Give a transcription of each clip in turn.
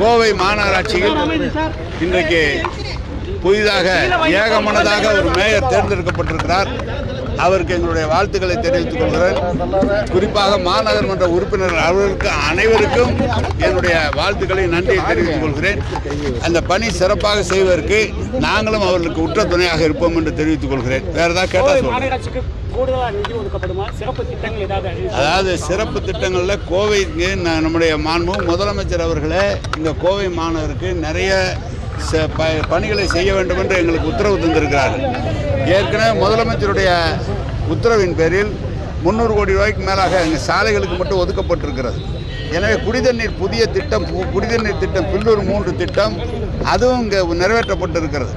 கோவை மாநகராட்சியில் இன்றைக்கு புதிதாக ஏகமனதாக ஒரு மேயர் தேர்ந்தெடுக்கப்பட்டிருக்கிறார். அவருக்கு எங்களுடைய வாழ்த்துக்களை தெரிவித்துக் கொள்கிறேன். குறிப்பாக மாநகர்மன்ற உறுப்பினர்கள் அவர்களுக்கு அனைவருக்கும் என்னுடைய வாழ்த்துக்களை நன்றியை தெரிவித்துக் கொள்கிறேன். அந்த பணி சிறப்பாக செய்வதற்கு நாங்களும் அவர்களுக்கு உற்ற துணையாக இருப்போம் என்று தெரிவித்துக் கொள்கிறேன். வேற ஏதாவது கேட்டால்? அதாவது சிறப்பு திட்டங்களில் கோவைக்கு நம்முடைய மாண்பு முதலமைச்சர் அவர்களே இந்த கோவை மாநகருக்கு நிறைய பணிகளை செய்ய வேண்டும் என்று எங்களுக்கு உத்தரவு தந்திருக்கிறார்கள். ஏற்கனவே முதலமைச்சருடைய உத்தரவின் பேரில் முந்நூறு கோடி ரூபாய்க்கு மேலாக எங்கள் சாலைகளுக்கு மட்டும் ஒதுக்கப்பட்டிருக்கிறது. எனவே குடிதண்ணீர் புதிய திட்டம் பு- குடிதண்ணீர் திட்டம் பில்லூர் மூன்று திட்டம் அதுவும் இங்கே நிறைவேற்றப்பட்டிருக்கிறது.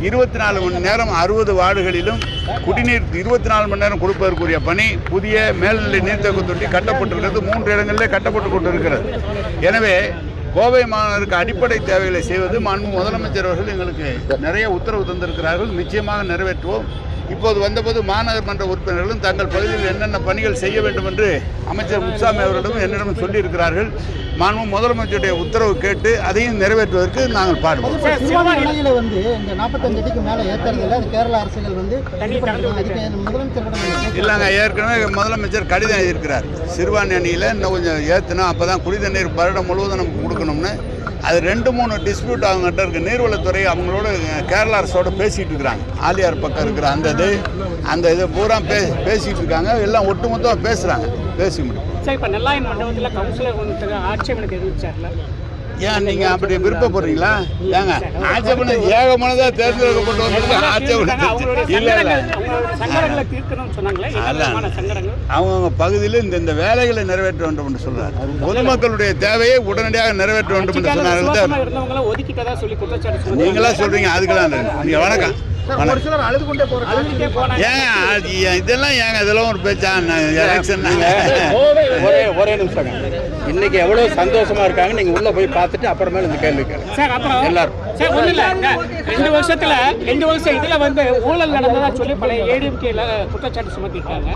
இருபத்தி நாலு மணி நேரம் அறுபது வார்டுகளிலும் குடிநீர் இருபத்தி நாலு மணி நேரம் கொடுப்பதற்குரிய பணி புதிய மேல்நிலை நீர்த்தேக்க தொட்டி கட்டப்பட்டிருக்கிறது மூன்று இடங்களிலே கட்டப்பட்டு கொண்டிருக்கிறது. எனவே கோவை மாநகருக்கு அடிப்படை தேவைகளை செய்வது மாண்பு முதலமைச்சர் அவர்கள் எங்களுக்கு நிறைய உத்தரவு தந்திருக்கிறார்கள். நிச்சயமாக நிறைவேற்றுவோம். இப்போது வந்தபோது மாநகர் மன்ற உறுப்பினர்களும் தங்கள் பகுதியில் என்னென்ன பணிகள் செய்ய வேண்டும் என்று அமைச்சர் முத்துசாமி அவர்களிடம் என்னிடம் சொல்லியிருக்கிறார்கள். மாண்பு முதலமைச்சருடைய உத்தரவு கேட்டு அதையும் நிறைவேற்றுவதற்கு நாங்கள் பாடுவோம் சிறுவாணி சிறுவாணி- வந்து இந்த 45 அடிக்கு மேல ஏத்துறதுல அது கேரள அரசுகள் வந்து. இல்லைங்க ஏற்கனவே முதலமைச்சர் கடிதம் எழுதியிருக்கிறார். சிறுபான்மை அணியில் இன்னும் கொஞ்சம் ஏற்றணும் அப்போ தான் குடி தண்ணீர் வருடம் முழுவதும் நமக்கு கொடுக்கணும்னு. அது ரெண்டு மூணு டிஸ்பியூட் அவங்ககிட்ட இருக்குது நீர்வளத்துறை அவங்களோட கேரள அரசோட பேசிகிட்டு இருக்கிறாங்க. ஆலியார் பக்கம் இருக்கிற அந்த இது அந்த இது பூரா பே பேசிகிட்டு இருக்காங்க. எல்லாம் ஒட்டுமொத்தமாக பேசுகிறாங்க பேசி முடியும் சார் இப்ப நெல்லாயன் மண்டபத்தில் கவுன்சிலர் ஒன்று ஆட்சேபனை தெரிவிச்சார்ல. ஏன் நீங்கள் அப்படி விருப்பப்படுறீங்களா? ஏங்க ஆட்சேபனை ஏகமானதாக தேர்ந்தெடுக்கப்பட்டு வந்து ஆட்சேபனை இல்லை இல்லை. அவங்கவுங்க பகுதியில் இந்த இந்த வேலைகளை நிறைவேற்ற வேண்டும் என்று சொல்றார். பொதுமக்களுடைய தேவையை உடனடியாக நிறைவேற்ற வேண்டும் என்று சொன்னாங்க. நீங்களா சொல்றீங்க அதுக்கெல்லாம். நீங்க வணக்கம். ஏங்க இதெல்லாம் ஏங்க இதெல்லாம் ஒரு பேச்சா எலெக்ஷன்? ஒரே ஒரே நிமிஷம் இன்னைக்கு எவ்வளவு சந்தோஷமா இருக்காங்க நீங்க உள்ள போய் பார்த்துட்டு அப்புறமேல இந்த கேள்வி கேளுங்க. சார் அப்புறம் எல்லாரும். சார் ஒண்ணும் இல்ல. ரெண்டு வருஷத்துல ரெண்டு வருஷம் இதுல வந்து ஊழல் நடந்ததா சொல்லி பழைய ஏடிஎம்கேல குற்றச்சாட்டு சுமத்திருக்காங்க.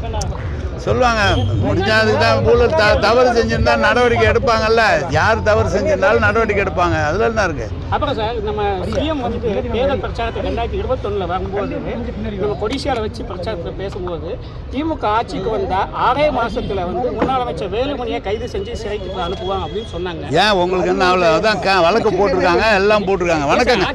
சொல்லுவாங்க முடிஞ்சா அதுக்கு தான் ஊழல் த தவறு செஞ்சிருந்தா நடவடிக்கை எடுப்பாங்கல்ல. யார் தவறு செஞ்சிருந்தாலும் நடவடிக்கை எடுப்பாங்க. அதுல என்ன இருக்கு? அப்புறம் சார் நம்ம சிஎம் வந்து தேர்தல் பிரச்சாரத்துக்கு ரெண்டாயிரத்தி இருபத்தொன்னுல வரும்போது நம்ம கொடிசியால வச்சு பிரச்சாரத்தில் பேசும்போது திமுக ஆட்சிக்கு வந்தா ஆறே மாசத்துல வந்து முன்னாள் அமைச்சர் வேலுமணியை கைது செஞ்சு சிறைக்கு அனுப்புவாங்க அப்படின்னு சொன்னாங்க. ஏன் உங்களுக்கு என்ன அவ்வளோ அதான் வழக்கு போட்டிருக்காங்க எல்லாம் போட்டிருக்காங்க. வணக்கங்க.